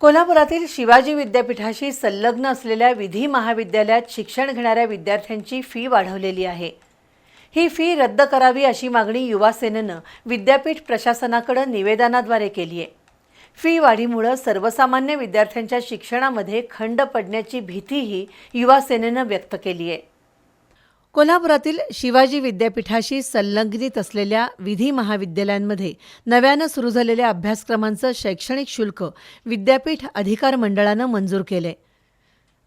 कोल्हापुरातील शिवाजी विद्यापीठाशी संलग्न असलेल्या विधी महाविद्यालयात शिक्षण घेणाऱ्या विद्यार्थ्यांची फी वाढवलेली आहे. ही फी रद्द करावी अशी मागणी युवा सेनेनं विद्यापीठ प्रशासनाकडे निवेदनाद्वारे केली आहे. फी वाढीमुळं सर्वसामान्य विद्यार्थ्यांच्या शिक्षणामध्ये खंड पडण्याची भीतीही युवा सेनेनं व्यक्त केली आहे. कोल्हापुरातील शिवाजी विद्यापीठाशी संलग्नित असलेल्या विधी महाविद्यालयांमध्ये नव्यानं सुरू झालेल्या अभ्यासक्रमांचं शैक्षणिक शुल्क विद्यापीठ अधिकार मंडळानं मंजूर केले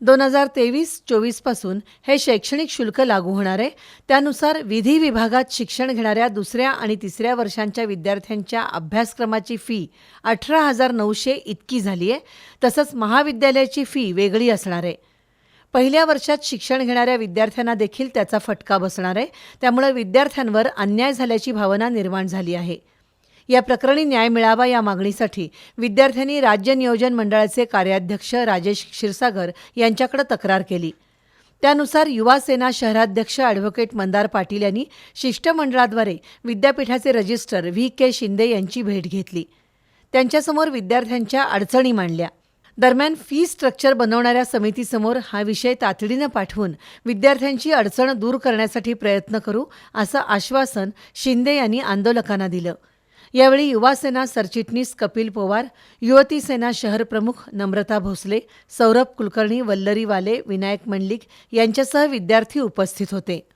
दोन हजार तेवीस चोवीसपासून हे शैक्षणिक शुल्क लागू होणार आहे. त्यानुसार विधी विभागात शिक्षण घेणाऱ्या दुसऱ्या आणि तिसऱ्या वर्षांच्या विद्यार्थ्यांच्या अभ्यासक्रमाची फी अठरा हजार नऊशे इतकी झाली आहे तसंच महाविद्यालयाची फी वेगळी असणार आहे. पहिल्या वर्षात शिक्षण घेणाऱ्या विद्यार्थ्यांना देखील त्याचा फटका बसणार आहे. त्यामुळे विद्यार्थ्यांवर अन्याय झाल्याची भावना निर्माण झाली आहे. या प्रकरणी न्याय मिळावा या मागणीसाठी विद्यार्थ्यांनी राज्य नियोजन मंडळाचे कार्याध्यक्ष राजेश क्षीरसागर यांच्याकडे तक्रार केली. त्यानुसार युवा सेना शहराध्यक्ष ॲडव्होकेट मंदार पाटील यांनी शिष्टमंडळाद्वारे विद्यापीठाचे रजिस्टर व्ही के शिंदे यांची भेट घेतली. त्यांच्यासमोर विद्यार्थ्यांच्या अडचणी मांडल्या. दरम्यान फी स्ट्रक्चर बनवणाऱ्या समितीसमोर हा विषय तातडीनं पाठवून विद्यार्थ्यांची अडचण दूर करण्यासाठी प्रयत्न करू असं आश्वासन शिंदे यांनी आंदोलकांना दिलं. यावेळी युवासेना सरचिटणीस कपिल पवार युवती सेना शहर प्रमुख नम्रता भोसले सौरभ कुलकर्णी वल्लरीवाले विनायक मंडलिक यांच्यासह विद्यार्थी उपस्थित होते.